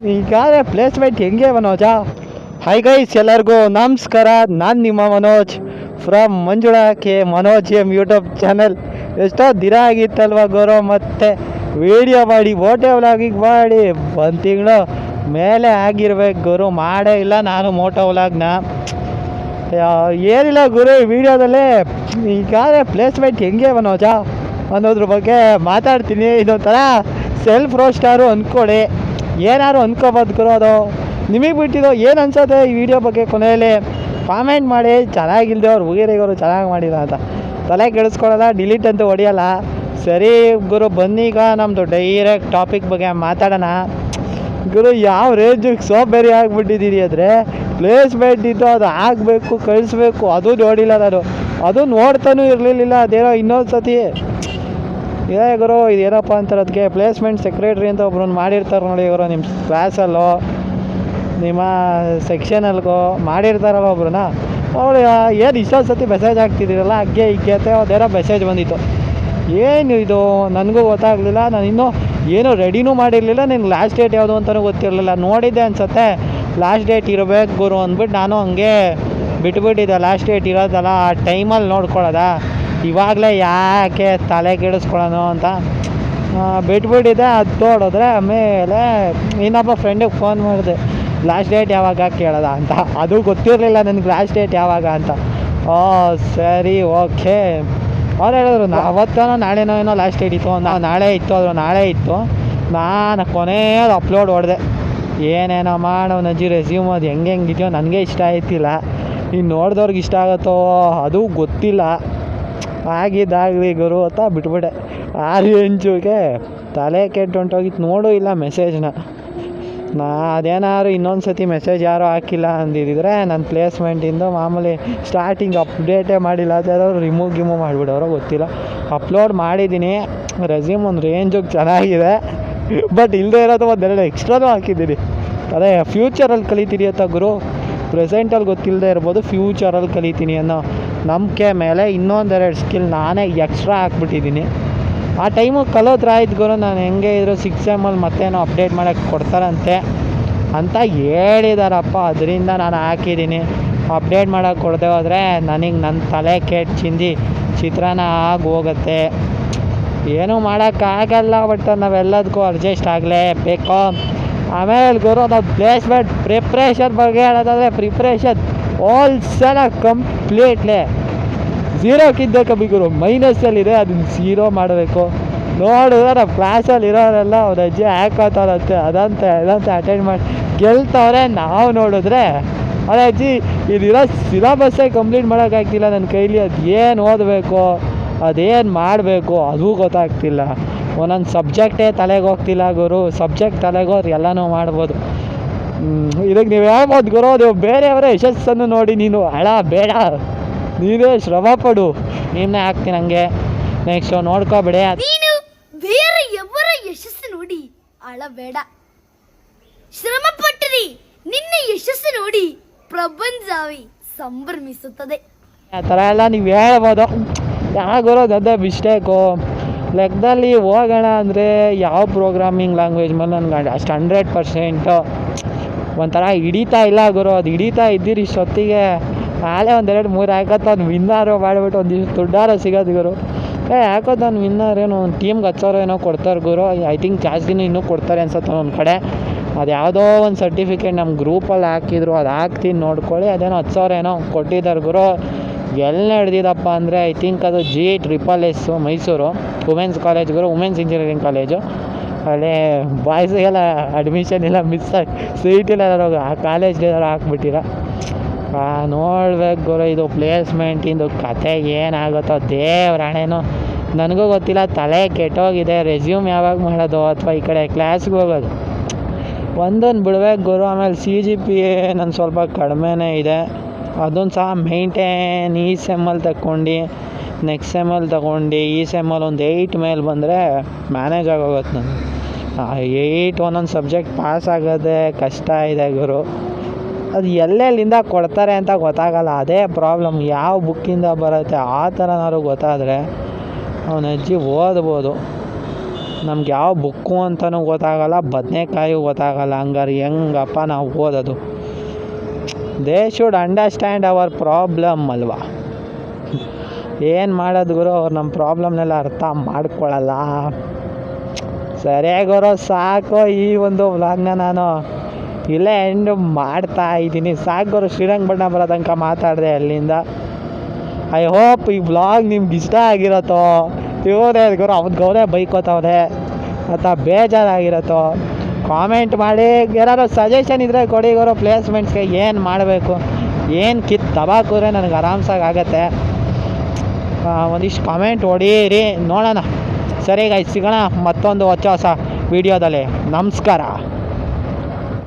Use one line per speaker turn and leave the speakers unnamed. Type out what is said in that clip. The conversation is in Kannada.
ಈಗಾಗಲೇ ಪ್ಲೇಸ್ಮೆಂಟ್ ಹೆಂಗೆ ಮನೋಜ? ಹೈ ಗೈಸ್ ಎಲ್ಲರಿಗೂ ನಮಸ್ಕಾರ. ನಾನು ನಿಮ್ಮ Manoj from Manjula K Manoj M YouTube channel ಎಷ್ಟೋ ದಿನ ಆಗಿತ್ತಲ್ವ ಗೌರವ್, ಮತ್ತೆ ವಿಡಿಯೋ ಮಾಡಿ ಓಟೆ ವ್ಲಾಗಿಗೆ ಮಾಡಿ. ಒಂದು ತಿಂಗಳು ಮೇಲೆ ಆಗಿರ್ಬೇಕು ಗುರು ಮಾಡೇ ಇಲ್ಲ ನಾನು ಮೋಟೋ ವ್ಲಾಗ್ನ ಏನಿಲ್ಲ ಗುರು, ಈ ಈಗಾದ್ರೆ ಈಗಾಗಲೇ ಪ್ಲೇಸ್ಮೆಂಟ್ ಹೆಂಗೆ ಮನೋಜ? ಅನ್ನೋದ್ರ ಬಗ್ಗೆ ಮಾತಾಡ್ತೀನಿ. ಇದೊಂಥರ ಸೆಲ್ಫ್ ರೋಸ್ಟಾರು ಅಂದ್ಕೊಳ್ಳಿ ಏನಾದ್ರು ಅನ್ಕೋಬೋದು ಗುರು ಅದು. ನಿಮಗೆ ಬಿಟ್ಟಿದ್ದು ಏನು ಅನ್ಸುತ್ತೆ ಈ ವಿಡಿಯೋ ಬಗ್ಗೆ ಕೊನೆಯಲ್ಲಿ ಕಾಮೆಂಟ್ ಮಾಡಿ. ಚೆನ್ನಾಗಿಲ್ದೆ ಅವ್ರು ಹುಗಿರಿಗವರು ಚೆನ್ನಾಗಿ ಮಾಡಿಲ್ಲ ಅಂತ. ತಲೆ ಕೆಡಿಸ್ಕೊಳ್ಳಲ್ಲ ಡಿಲೀಟ್ ಅಂತೂ ಹೊಡೆಯಲ್ಲ. ಸರಿ ಗುರು, ಬನ್ನೀಗ ನಮ್ಮದು ಡೈರೆಕ್ಟ್ ಟಾಪಿಕ್ ಬಗ್ಗೆ ಮಾತಾಡೋಣ. ಗುರು, ಯಾವ ರೇಂಜಿಗೆ ಸೋಬೇರಿ ಆಗಿಬಿಟ್ಟಿದ್ದೀರಿ ಅಂದರೆ ಪ್ಲೇಸ್ಮೆಂಟ್ ಇದ್ದು ಅದು ಆಗಬೇಕು, ಕಳಿಸ್ಬೇಕು, ಅದು ನೋಡಿಲ್ಲ ನಾನು. ಅದು ನೋಡ್ತಾನೂ ಇರಲಿಲ್ಲ, ಅದೇನೋ ಇನ್ನೊಂದು ಸತಿ ಏ ಗುರು ಇದೇನಪ್ಪ ಅಂತಾರೆ, ಅದಕ್ಕೆ ಪ್ಲೇಸ್ಮೆಂಟ್ ಸೆಕ್ರೆಟ್ರಿ ಅಂತ ಒಬ್ರನ್ನ ಮಾಡಿರ್ತಾರೆ ನೋಡಿ ಗುರು ನಿಮ್ಮ ಕ್ಲಾಸಲ್ಲೋ ನಿಮ್ಮ ಸೆಕ್ಷನಲ್ಗೋ ಮಾಡಿರ್ತಾರಲ್ಲ ಒಬ್ರನ್ನ ಅವಳು ಏನು ಇಷ್ಟೊಂದು ಸತಿ ಮೆಸೇಜ್ ಹಾಕ್ತಿದ್ದೀರಲ್ಲ ಹಗ್ಗೆ ಹಿಗ್ಗೆ ಅಂತ ಅದೇನೋ ಮೆಸೇಜ್ ಬಂದಿತ್ತು. ಏನು ಇದು? ನನಗೂ ಗೊತ್ತಾಗಲಿಲ್ಲ, ನಾನು ಇನ್ನೂ ಏನೂ ರೆಡಿನೂ ಮಾಡಿರಲಿಲ್ಲ ನಿನ್ಗೆ ಲಾಸ್ಟ್ ಡೇಟ್ ಯಾವುದು ಅಂತಲೂ ಗೊತ್ತಿರಲಿಲ್ಲ. ನೋಡಿದ್ದೆ ಅನ್ಸತ್ತೆ ಲಾಸ್ಟ್ ಡೇಟ್ ಇರಬೇಕು ಗುರು ಅಂದ್ಬಿಟ್ಟು ನಾನು ಹಂಗೆ ಬಿಟ್ಬಿಟ್ಟಿದ್ದೆ ಲಾಸ್ಟ್ ಡೇಟ್ ಇರೋದಲ್ಲ, ಆ ಟೈಮಲ್ಲಿ ನೋಡ್ಕೊಳ್ಳೋದ? ಇವಾಗಲೇ ಯಾಕೆ ತಲೆ ಕೆಡಿಸ್ಕೊಳ್ಳೋನು ಅಂತ ಬಿಟ್ಬಿಟ್ಟಿದೆ. ಅದು ನೋಡಿದ್ರೆ ಆಮೇಲೆ ಇನ್ನೊಬ್ಬ ಫ್ರೆಂಡಿಗೆ ಫೋನ್ ಮಾಡಿದೆ. ಲಾಸ್ಟ್ ಡೇಟ್ ಯಾವಾಗ? ಕೇಳೋದ ಅಂತ. ಅದು ಗೊತ್ತಿರಲಿಲ್ಲ ನನಗೆ ಲಾಸ್ಟ್ ಡೇಟ್ ಯಾವಾಗ? ಅಂತ. ಓ, ಸರಿ ಓಕೆ ಅವ್ರು ಹೇಳಿದ್ರು ಅವತ್ತೇನೋ ನಾಳೆನೋ ಏನೋ ಲಾಸ್ಟ್ ಡೇಟ್ ಇತ್ತು. ನಾವು ನಾಳೆ ಇತ್ತು ಅದು ನಾಳೆ ಇತ್ತು. ನಾನು ಕೊನೆಯದು ಅಪ್ಲೋಡ್ ಹೊಡೆದೆ. ಏನೇನೋ ಮಾಡೋ ನಜ್ಜಿ ರೆಸ್ಯೂಮ್ ಅದು ಹೆಂಗೆ ಹೆಂಗೆ ಇದೆಯೋ ನನಗೆ ಇಷ್ಟ ಆಯ್ತಿಲ್ಲ. ಇನ್ನು ನೋಡಿದವ್ರಿಗೆ ಇಷ್ಟ ಆಗುತ್ತೋ, ಅದು ಗೊತ್ತಿಲ್ಲ. ಆಗಿದ್ದಾಗಲಿ ಗುರು ಅಂತ ಬಿಟ್ಬಿಟ್ಟೆ. ಆ ಇಂಚುಗೆ ತಲೆ ಕೆಟ್ಟು ಹೊಂಟೋಗಿತ್ತು. ನೋಡು ಇಲ್ಲ ಮೆಸೇಜ್ನ ನಾ. ಅದೇನಾದ್ರು ಇನ್ನೊಂದು ಸತಿ ಮೆಸೇಜ್ ಯಾರೂ ಹಾಕಿಲ್ಲ ಅಂದಿದ್ದಿದ್ರೆ ನನ್ನ ಪ್ಲೇಸ್ಮೆಂಟಿಂದ ಮಾಮೂಲಿ ಸ್ಟಾರ್ಟಿಂಗ್ ಅಪ್ಡೇಟೇ ಮಾಡಿಲ್ಲ. ಅದ್ಯಾರೋ ರಿಮೂವ್ ಗಿಮೂವ್ ಮಾಡಿಬಿಡೋರೋ ಗೊತ್ತಿಲ್ಲ. ಅಪ್ಲೋಡ್ ಮಾಡಿದ್ದೀನಿ. ರೆಸ್ಯೂಮ್ ಒಂದು ರೇಂಜಿಗೆ ಚೆನ್ನಾಗಿದೆ. ಬಟ್ ಇಲ್ಲದೆ ಇರೋದು ಒಂದೆರಡು ಎಕ್ಸ್ಟ್ರಾನೂ ಹಾಕಿದ್ದೀನಿ. ಅದೇ ಫ್ಯೂಚರಲ್ಲಿ ಕಲಿತೀರಿ ಅಂತ ಗುರು. ಪ್ರೆಸೆಂಟಲ್ಲಿ ಗೊತ್ತಿಲ್ಲದೆ ಇರ್ಬೋದು. ಫ್ಯೂಚರಲ್ಲಿ ಕಲಿತೀನಿ ಅನ್ನೋ ನಂಬಿಕೆ ಮೇಲೆ ಇನ್ನೊಂದೆರಡು ಸ್ಕಿಲ್ ನಾನೇ ಎಕ್ಸ್ಟ್ರಾ ಹಾಕ್ಬಿಟ್ಟಿದ್ದೀನಿ. ಆ ಟೈಮು ಕಲೋತ್ರ ಆಯ್ತು ಗುರು, ನಾನು ಹೆಂಗೆ ಇದ್ರು ಸಿಕ್ಸ್ ಎಮಲ್ಲಿ ಮತ್ತೇನೋ ಅಪ್ಡೇಟ್ ಮಾಡೋಕ್ಕೆ ಕೊಡ್ತಾರಂತೆ ಅಂತ ಹೇಳಿದಾರಪ್ಪ. ಅದರಿಂದ ನಾನು ಹಾಕಿದ್ದೀನಿ. ಅಪ್ಡೇಟ್ ಮಾಡೋಕ್ಕೆ ಕೊಡದೆ ಹೋದರೆ ನನಗೆ ನನ್ನ ತಲೆ ಕೆಟ್ಟು ಚಿಂದಿ ಚಿತ್ರಾನ್ನ ಆಗಿ ಹೋಗುತ್ತೆ. ಏನೂ ಮಾಡೋಕ್ಕಾಗಲ್ಲ ಬಟ್ ನಾವೆಲ್ಲದಕ್ಕೂ ಅಡ್ಜಸ್ಟ್ ಆಗಲೇಬೇಕು. ಆಮೇಲೆ ಗುರು, ನಾವು ಪ್ಲೇಸ್ಮೆಂಟ್ ಪ್ರಿಪ್ರೇಷನ್ ಬಗ್ಗೆ ಹೇಳೋದಾದರೆ ಪ್ರಿಪ್ರೇಷನ್ ಆಲ್ ಸಲ ಕಂಪ್ಲೀಟ್ಲಿ ಝೀರೋಕ್ಕಿಂತ ಕಮ್ಮಿ ಗುರು ಮೈನಸ್ಸಲ್ಲಿದೆ ಅದನ್ನ ಝೀರೋ ಮಾಡಬೇಕು. ನೋಡಿದ್ರೆ ನಮ್ಮ ಕ್ಲಾಸಲ್ಲಿ ಇರೋರೆಲ್ಲ ಅವ್ರ ಅಜ್ಜಿ ಹಾಕೋತಾರಂತೆ ಅದಂತ ಅದಂತ ಅಟೆಂಡ್ ಮಾಡಿ, ಗೆಲ್ತವ್ರೆ ನಾವು ನೋಡಿದ್ರೆ. ಅವ್ರ ಅಜ್ಜಿ, ಇದಿರೋ ಸಿಲಬಸ್ಸೇ ಕಂಪ್ಲೀಟ್ ಮಾಡೋಕ್ಕಾಗ್ತಿಲ್ಲ ನನ್ನ ಕೈಲಿ, ಅದು ಏನು ಓದಬೇಕು, ಅದೇನು ಮಾಡಬೇಕು, ಅದು ಗೊತ್ತಾಗ್ತಿಲ್ಲ. ಒಂದೊಂದು ಸಬ್ಜೆಕ್ಟೇ ತಲೆಗೆ ಹೋಗ್ತಿಲ್ಲ ಗುರು. ಸಬ್ಜೆಕ್ಟ್ ತಲೆಗೆ ಹೋದ್ರೆ ಎಲ್ಲನೂ ಮಾಡ್ಬೋದು. ಇದಕ್ಕೆ ನೀವು ಹೇಳ್ಬೋದು ಗುರು ನೀವು ಬೇರೆಯವರ ಯಶಸ್ಸನ್ನು ನೋಡಿ ನೀನು ಹಳ ಬೇಡ. ನೀನೇ ಶ್ರಮ ಪಡು. ನಿಮ್ಮನ್ನೇ ಹಾಕ್ತೀನಿ ಹಂಗೆ ನೆಕ್ಸ್ಟು ನೋಡ್ಕೊಬಿಡಿ
ಬೇರೆ ಎವರ ಯಶಸ್ಸು ನೋಡಿ ಅಳಬೇಡ ಶ್ರಮ ಪಟ್ಟರಿ ನಿನ್ನ ಯಶಸ್ಸು ನೋಡಿ ಪ್ರಪಂಚವಿ ಸಂಭ್ರಮಿಸುತ್ತದೆ.
ಆ ಥರ ಎಲ್ಲ ನೀವು ಹೇಳ್ಬೋದು. ಯಾಗುರೋ ಅದೇ ಮಿಸ್ಟೇಕು ಲೆಕ್ಕದಲ್ಲಿ ಹೋಗೋಣ ಅಂದರೆ ಯಾವ ಪ್ರೋಗ್ರಾಮಿಂಗ್ ಲ್ಯಾಂಗ್ವೇಜ್ ಮೇಲೆ ನನಗೆ ಅಷ್ಟು ಹಂಡ್ರೆಡ್ ಪರ್ಸೆಂಟು ಒಂಥರ ಹಿಡಿತಾ ಇಲ್ಲ ಗುರು. ಅದು ಹಿಡಿತಾ ಇದ್ದೀರಿ ಇಷ್ಟೊತ್ತಿಗೆ. ನಾಳೆ ಒಂದೆರಡು ಮೂರು ಅದು ವಿನ್ನಾರು ಮಾಡಿಬಿಟ್ಟು ಒಂದಿಷ್ಟು ದುಡ್ಡಾರ ಸಿಗೋದು ಗುರು. ಏ ಅವ್ನು ವಿನ್ನರ್ ಏನೋ ಒಂದು ಟೀಮ್ಗೆ ಹತ್ತು ಏನೋ ಕೊಡ್ತಾರೆ ಗುರು. ಐ ಥಿಂಕ್ ಜಾಸ್ತಿನೂ ಇನ್ನೂ ಕೊಡ್ತಾರೆ ಅನ್ಸುತ್ತೆ ಒಂದು ಕಡೆ. ಅದು ಯಾವುದೋ ಒಂದು ಸರ್ಟಿಫಿಕೇಟ್ ನಮ್ಮ ಗ್ರೂಪಲ್ಲಿ ಹಾಕಿದ್ರು, ಅದು ಹಾಕ್ತೀನಿ ನೋಡ್ಕೊಳ್ಳಿ. ಅದೇನೋ ಹತ್ತು ಏನೋ ಕೊಟ್ಟಿದ್ದಾರೆ ಗುರು. ಎಲ್ಲಿ ನಡೆದಿದಪ್ಪ ಅಂದರೆ ಐ ಥಿಂಕ್ ಅದು G triple S Mysuru. Women's ಕಾಲೇಜ್ಗಳು women's engineering college ಅಲ್ಲಿ ಬಾಯ್ಸಿಗೆಲ್ಲ ಅಡ್ಮಿಷನ್ ಎಲ್ಲ ಮಿಸ್ ಆಗಿ ಸೀಟ್ ಇಲ್ಲ ಆ ಕಾಲೇಜ್ ಎಲ್ಲರೂ ಹಾಕ್ಬಿಟ್ಟಿರ. ನೋಡ್ಬೇಕು ಗುರು, ಇದು ಪ್ಲೇಸ್ಮೆಂಟಿಂದು ಕತೆ ಏನಾಗುತ್ತೋ ದೇವ್ರ ಹಣೆನೋ. ನನಗೂ ಗೊತ್ತಿಲ್ಲ, ತಲೆ ಕೆಟ್ಟೋಗಿದೆ ರೆಸ್ಯೂಮ್ ಯಾವಾಗ ಮಾಡೋದು ಅಥವಾ ಈ ಕಡೆ ಕ್ಲಾಸ್ಗೆ ಹೋಗೋದು. ಒಂದೊಂದು ಬಿಡ್ಬೇಕು ಗುರು, ಆಮೇಲೆ ಸಿ ಜಿ ಪಿ ಎ ನನ್ನ ಸ್ವಲ್ಪ ಕಡಿಮೆನೇ ಇದೆ. ಅದೊಂದು ಸಹ ಮೇಂಟೇನ್ ಈ ಸೆಮ್ಮಲ್ಲಿ ತಗೊಂಡು ನೆಕ್ಸ್ಟ್ ಸೆಮ್ಮಲ್ಲಿ ತಗೊಂಡು ಈ ಸೆಮ್ಮಲ್ಲಿ ಒಂದು ಏಯ್ಟ್ ಮೇಲೆ ಬಂದರೆ ಮ್ಯಾನೇಜ್ ಆಗೋಗುತ್ತೆ ನನಗೆ ಏಯ್ಟ್ ಒಂದೊಂದು ಸಬ್ಜೆಕ್ಟ್ ಪಾಸ್ ಆಗೋದೇ ಕಷ್ಟ ಇದೆ ಗುರು. ಅದು ಎಲ್ಲೆಲ್ಲಿಂದ ಕೊಡ್ತಾರೆ ಅಂತ ಗೊತ್ತಾಗಲ್ಲ. ಅದೇ ಪ್ರಾಬ್ಲಮ್ ಯಾವ ಬುಕ್ಕಿಂದ ಬರುತ್ತೆ ಆ ಥರನಾದ್ರು ಗೊತ್ತಾದರೆ ಅವನ ಅಜ್ಜಿ ಓದ್ಬೋದು. ನಮ್ಗೆ ಯಾವ ಬುಕ್ಕು ಅಂತಲೂ ಗೊತ್ತಾಗಲ್ಲ ಬದನೆಕಾಯಿ ಗೊತ್ತಾಗಲ್ಲ. ಹಂಗಾರೆ ಹೆಂಗಪ್ಪ ನಾವು ಓದೋದು? They should understand our problem ಅಲ್ವಾ? ಏನು ಮಾಡೋದು ಗುರು, ಅವ್ರು ನಮ್ಮ ಪ್ರಾಬ್ಲಮ್ನೆಲ್ಲ ಅರ್ಥ ಮಾಡ್ಕೊಳ್ಳಲ್ಲ ಸರಿ ಗುರು, ಸಾಕು ಈ ಒಂದು ವ್ಲಾಗ್ನ ನಾನು ಇಲ್ಲೇ ಎಂಡ್ ಮಾಡ್ತಾ ಇದ್ದೀನಿ. ಸಾಕು ಗುರು ಶ್ರೀರಂಗಪಟ್ಟಣ ಬರೋ ತನಕ ಮಾತಾಡಿದೆ ಅಲ್ಲಿಂದ. ಐ ಹೋಪ್ ಈ ವ್ಲಾಗ್ ನಿಮ್ಗೆ ಇಷ್ಟ ಆಗಿರತ್ತೋ. ಇವರೇ ಗುರು, ಅವ್ನ ಗೌರೇ ಬೈಕೋತವ್ರೆ. ಅಥವಾ ಬೇಜಾರಾಗಿರತ್ತೋ. ಕಾಮೆಂಟ್ ಮಾಡಿ ಯಾರು ಸಜೆಷನ್ ಇದ್ದರೆ ಕೊಡಿ ಗುರು ಪ್ಲೇಸ್ಮೆಂಟ್ಸ್ಗೆ ಏನು ಮಾಡಬೇಕು? ಏನು ಕಿತ್ತು ತಬಾಕುದ್ರೆ ನನಗೆ ಆರಾಮ್ಸಾಗಿ ಆಗತ್ತೆ. ಒಂದಿಷ್ಟು ಕಾಮೆಂಟ್ ಹೊಡೀರಿ ನೋಡೋಣ. ಸರಿ ಗಾಯ್ಸ್ ಸಿಗೋಣ ಮತ್ತೊಂದು ಹೊಸ ಹೊಸ ವೀಡಿಯೋದಲ್ಲಿ ನಮಸ್ಕಾರ.